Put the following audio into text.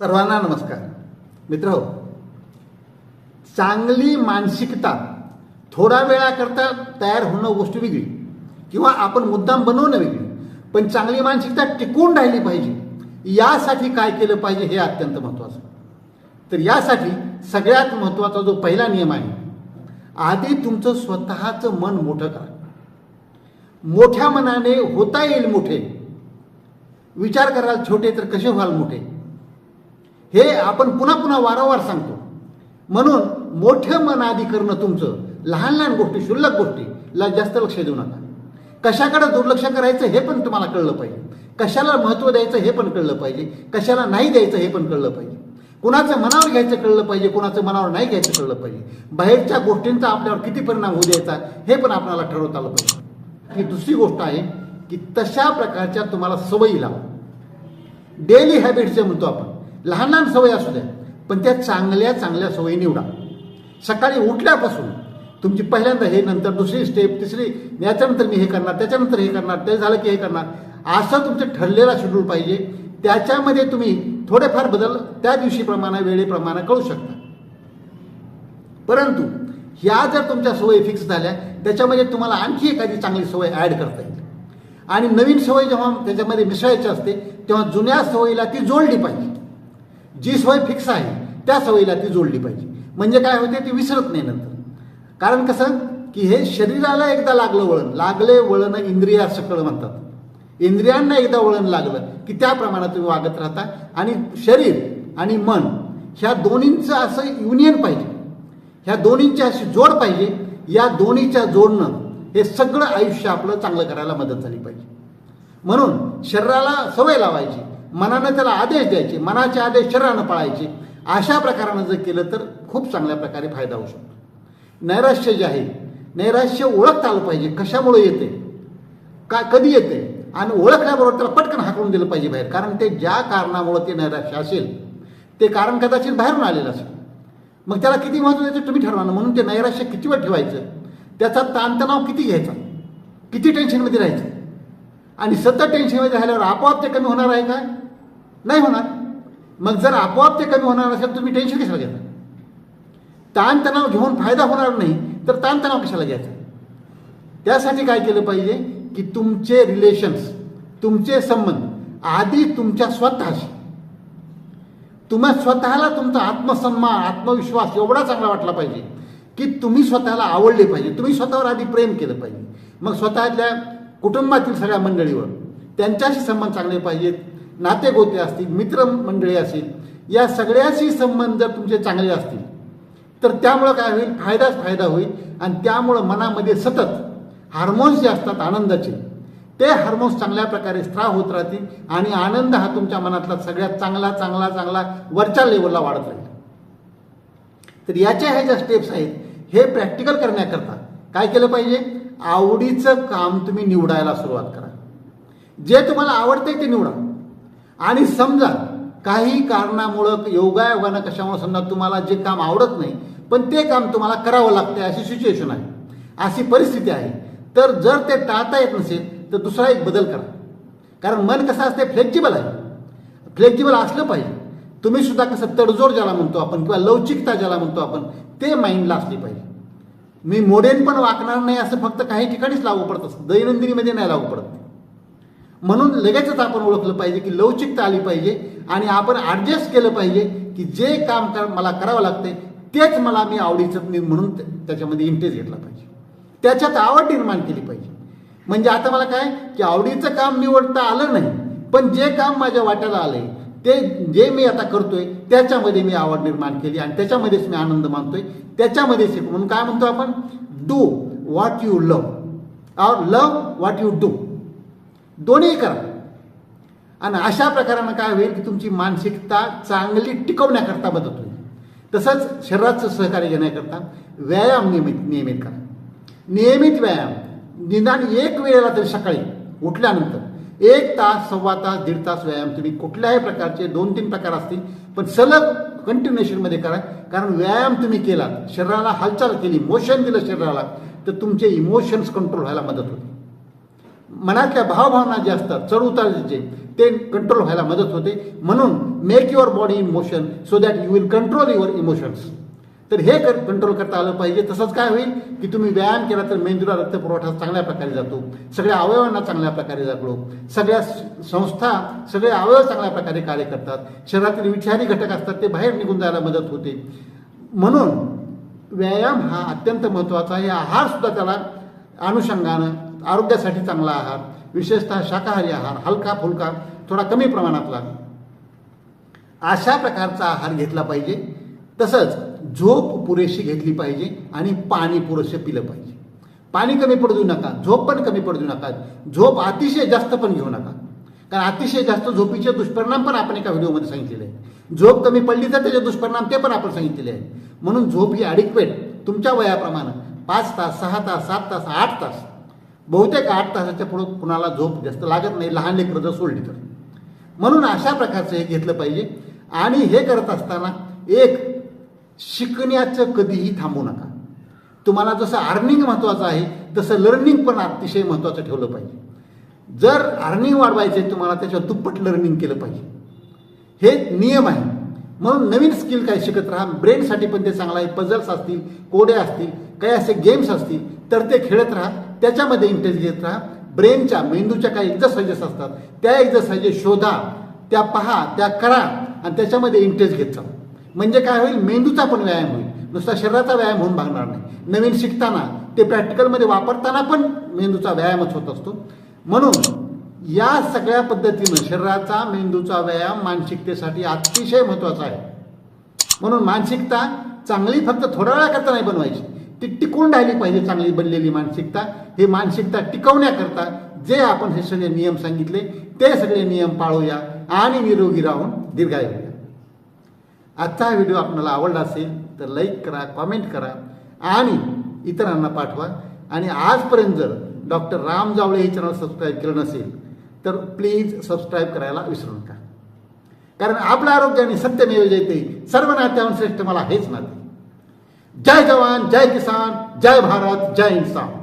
सर्वांना नमस्कार. मित्र चांगली मानसिकता थोडा वेळाकरता तयार होणं गोष्ट वेगळी किंवा आपण मुद्दाम बनवणं वेगळी पण चांगली मानसिकता टिकून राहिली पाहिजे. यासाठी काय केलं पाहिजे हे अत्यंत महत्त्वाचं. तर यासाठी सगळ्यात महत्त्वाचा जो पहिला नियम आहे आधी तुमचं स्वतःचं मन मोठं करा. मोठ्या मनाने होता येईल मोठे. विचार कराल छोटे तर कसे व्हाल मोठे? हे आपण पुन्हा पुन्हा वारंवार सांगतो. म्हणून मोठं मन आधी करणं तुमचं. लहान लहान गोष्टी क्षुल्लक गोष्टीला जास्त लक्ष देऊ नका. कशाकडे दुर्लक्ष करायचं हे पण तुम्हाला कळलं पाहिजे. कशाला महत्त्व द्यायचं हे पण कळलं पाहिजे. कशाला नाही द्यायचं हे पण कळलं पाहिजे. कुणाचं मनावर घ्यायचं कळलं पाहिजे कुणाचं मनावर नाही घ्यायचं कळलं पाहिजे. बाहेरच्या गोष्टींचा आपल्यावर किती परिणाम होऊ द्यायचा हे पण आपल्याला ठरवता आलं पाहिजे. ही दुसरी गोष्ट आहे की तशा प्रकारच्या तुम्हाला सवयी लावा. डेली हॅबिट्स जे म्हणतो आपण लहान लहान सवयी असू द्या पण त्या चांगल्या चांगल्या सवयी निवडा. सकाळी उठल्यापासून तुमची पहिल्यांदा हे नंतर दुसरी स्टेप तिसरी याच्यानंतर मी हे करणार त्याच्यानंतर हे करणार ते झालं की हे करणार. असं तुमचं ठरलेला शेड्यूल पाहिजे. त्याच्यामध्ये तुम्ही थोडेफार बदल त्या दिवशीप्रमाणे वेळेप्रमाणे कळू शकतात. परंतु ह्या जर तुमच्या सवयी फिक्स झाल्या त्याच्यामध्ये तुम्हाला आणखी एखादी चांगली सवय ॲड करता येईल. आणि नवीन सवय जेव्हा त्याच्यामध्ये मिसळायची असते तेव्हा जुन्या सवयीला ती जोडली पाहिजे. जी सवय फिक्स आहे त्या सवयीला ती जोडली पाहिजे. म्हणजे काय होते ती विसरत नाही नंतर. कारण कसं की हे शरीराला एकदा लागलं वळण लागले वळण इंद्रिया सकळ म्हणतात. इंद्रियांना एकदा वळण लागलं की त्या प्रमाणात तुम्ही वागत राहता. आणि शरीर आणि मन ह्या दोन्हींचं असं युनियन पाहिजे. ह्या दोन्हींची अशी जोड पाहिजे. या दोन्हीच्या जोडणं हे सगळं आयुष्य आपलं चांगलं करायला मदत झाली पाहिजे. म्हणून शरीराला सवय लावायची. मनानं त्याला आदेश द्यायचे. मनाचे आदेश शरीरानं पाळायचे. अशा प्रकारानं जर केलं तर खूप चांगल्या प्रकारे फायदा होऊ शकतो. नैराश्य जे आहे नैराश्य ओळखता आलं पाहिजे. कशामुळे येते? का कधी येते? आणि ओळखल्याबरोबर त्याला पटकन हाकलून दिलं पाहिजे बाहेर. कारण ते ज्या कारणामुळं ते नैराश्य असेल ते कारण कदाचित बाहेरून आलेलं असेल. मग त्याला किती महत्त्व द्यायचं? तुम्ही ठरवा ना. म्हणून ते नैराश्य किती वेळ ठेवायचं? त्याचा ताणतणाव किती घ्यायचा? किती टेन्शनमध्ये राहायचं? आणि सतत टेन्शनमध्ये राहिल्यावर आपोआप ते कमी होणार आहे का? नाही होणार. मग जर आपोआप ते कमी होणार असेल तुम्ही टेन्शन कशाला घेता? ताणतणाव घेऊन फायदा होणार नाही तर ताणतणाव कशाला घ्यायचा? त्यासाठी काय केलं पाहिजे? की तुमचे रिलेशन्स तुमचे संबंध आधी तुमच्या स्वतःशी. तुम्हा स्वतःला तुमचा आत्मसन्मान आत्मविश्वास एवढा चांगला वाटला पाहिजे की तुम्ही स्वतःला आवडले पाहिजे. तुम्ही स्वतःवर आधी प्रेम केलं पाहिजे. मग स्वतःच्या कुटुंबातील सगळ्या मंडळीवर त्यांच्याशी संबंध चांगले पाहिजेत. नातेगोते असतील मित्रमंडळी असतील या सगळ्याशी संबंध जर तुमचे चांगले असतील तर त्यामुळं काय होईल? फायदाच फायदा होईल आणि त्यामुळं मनामध्ये सतत हार्मोन्स जे असतात आनंदाचे ते हार्मोन्स चांगल्या प्रकारे स्त्राव होत राहतील आणि आनंद हा तुमच्या मनातला सगळ्यात चांगला चांगला चांगला वरच्या लेवलला वाढत राहील. तर याच्या ह्या ज्या स्टेप्स आहेत हे प्रॅक्टिकल करण्याकरता काय केलं पाहिजे? आवडीचं काम तुम्ही निवडायला सुरुवात करा. जे तुम्हाला आवडतंय ते निवडा. आणि समजा काही कारणामुळं योगायोगानं कशामुळे समजा तुम्हाला जे काम आवडत नाही पण ते काम तुम्हाला करावं लागतंय अशी सिच्युएशन आहे. अशी परिस्थिती आहे. तर जर ते टाळता येत नसेल तर दुसरा एक बदल करा. कारण मन कसं असते? फ्लेक्झिबल आहे. फ्लेक्झिबल असलं पाहिजे. तुम्ही सुद्धा कसं तडजोड ज्याला म्हणतो आपण किंवा लवचिकता ज्याला म्हणतो आपण ते माइंडला असली पाहिजे. मी मोडेन पण वाकणार नाही असं फक्त काही ठिकाणीच लागू पडत असतं. दैनंदिनीमध्ये नाही लागू पडत. म्हणून लगेचच आपण ओळखलं पाहिजे की लवचिकता आली पाहिजे आणि आपण ॲडजस्ट केलं पाहिजे की जे काम कर मला करावं लागते तेच मला मी आवडीचं म्हणून त्याच्यामध्ये इंटरेस्ट घेतला पाहिजे. त्याच्यात आवड निर्माण केली पाहिजे. म्हणजे आता मला काय की आवडीचं काम निवडता आलं नाही पण जे काम माझ्या वाट्याला आलंय ते जे मी आता करतोय त्याच्यामध्ये मी आवड निर्माण केली आणि त्याच्यामध्येच मी आनंद मानतोय. त्याच्यामध्येच म्हणून काय म्हणतो आपण? डू व्हॉट यू लव और लव व्हॉट यू डू दोन्ही करा. आणि अशा प्रकारानं काय होईल की तुमची मानसिकता चांगली टिकवण्याकरता मदत होईल. तसंच शरीराचं सहकार्य घेण्याकरता व्यायाम नियमित नियमित करा. नियमित व्यायाम. निदान एक वेळेला तरी सकाळी उठल्यानंतर एक तास सव्वा तास दीड तास व्यायाम तुम्ही कुठल्याही प्रकारचे दोन तीन प्रकार असतील पण सलग कंटिन्युएशनमध्ये करा. कारण व्यायाम तुम्ही केला शरीराला हालचाल केली मोशन दिलं शरीराला तर तुमचे इमोशन्स कंट्रोल व्हायला मदत होते. मनातल्या भावभावना जे असतात चढ उतारचे ते कंट्रोल व्हायला मदत होते. म्हणून make your body in motion so that you will control your emotions तर हे कर कंट्रोल करता आलं पाहिजे. तसंच काय होईल की तुम्ही व्यायाम केला तर मेंदूला रक्तपुरवठा चांगल्या प्रकारे जातो. सगळ्या अवयवांना चांगल्या प्रकारे जागलो. सगळ्या संस्था सगळे अवयव चांगल्या प्रकारे कार्य करतात. शरीरातील विषारी घटक असतात ते बाहेर निघून जायला मदत होते. म्हणून व्यायाम हा अत्यंत महत्त्वाचा आहे. आहार सुद्धा त्याला अनुषंगानं आरोग्यासाठी चांगला आहार विशेषतः शाकाहारी आहार हलका फुलका थोडा कमी प्रमाणातला. अशा प्रकारचा आहार घेतला पाहिजे. तसंच झोप पुरेशी घेतली पाहिजे आणि पाणी पुरेसे पिलं पाहिजे. पाणी कमी पडू देऊ नका झोप पण कमी पडू नका. झोप अतिशय जास्त पण घेऊ नका. कारण अतिशय जास्त झोपीचे दुष्परिणाम पण आपण एका व्हिडिओमध्ये सांगितलेले आहे झोप कमी पडली तर त्याचे दुष्परिणाम ते पण आपण सांगितलेले आहे म्हणून झोप ही अडिक्वेट तुमच्या वयाप्रमाणे पाच तास सहा तास सात तास आठ तास बहुतेक आठ तासाच्या पुढं कुणाला झोप जास्त लागत नाही लहान लेकरं जर सोडली तर. म्हणून अशा प्रकारचं हे घेतलं पाहिजे. आणि हे करत असताना एक शिकण्याचं कधीही थांबू नका. तुम्हाला जसं अर्निंग महत्त्वाचं आहे तसं लर्निंग पण अतिशय महत्त्वाचं ठेवलं पाहिजे. जर अर्निंग वाढवायचं तुम्हाला त्याच्यावर दुप्पट लर्निंग केलं पाहिजे. हे नियम आहे. म्हणून नवीन स्किल काय शिकत राहा. ब्रेनसाठी पण ते चांगलं आहे. पझल्स असतील कोडे असतील काही असे गेम्स असतील तर ते खेळत राहा. त्याच्यामध्ये इंटरेस्ट घेत राहा. ब्रेनच्या मेंदूच्या काही एक्झरसाइजेस असतात. त्या एक्झरसाइजेस शोधा त्या पहा त्या करा आणि त्याच्यामध्ये इंटरेस्ट घेत जा. म्हणजे काय होईल? मेंदूचा पण व्यायाम होईल. नुसता शरीराचा व्यायाम होऊन भागणार नाही. नवीन शिकताना ते प्रॅक्टिकलमध्ये वापरताना पण मेंदूचा व्यायामच होत असतो. म्हणून या सगळ्या पद्धतीनं शरीराचा मेंदूचा व्यायाम मानसिकतेसाठी अतिशय महत्त्वाचा आहे. म्हणून मानसिकता चांगली फक्त थोड्या वेळाकरता नाही बनवायची. ती टिकून राहिली पाहिजे चांगली बनलेली मानसिकता. हे मानसिकता टिकवण्याकरता जे आपण हे सगळे नियम सांगितले ते सगळे नियम पाळूया आणि निरोगी राहून दीर्घायू आजचा हा व्हिडिओ आपल्याला आवडला असेल तर लाईक करा कॉमेंट करा आणि इतरांना पाठवा. आणि आजपर्यंत जर डॉक्टर राम जावळे हे चॅनल सबस्क्राईब केलं नसेल तर प्लीज सबस्क्राईब करायला विसरू नका. कारण आपलं आरोग्य आणि सत्यमेव जयते. सर्व नात्यावर श्रेष्ठ मला हेच नाते. जय जवान जय किसान जय भारत जय इन्सान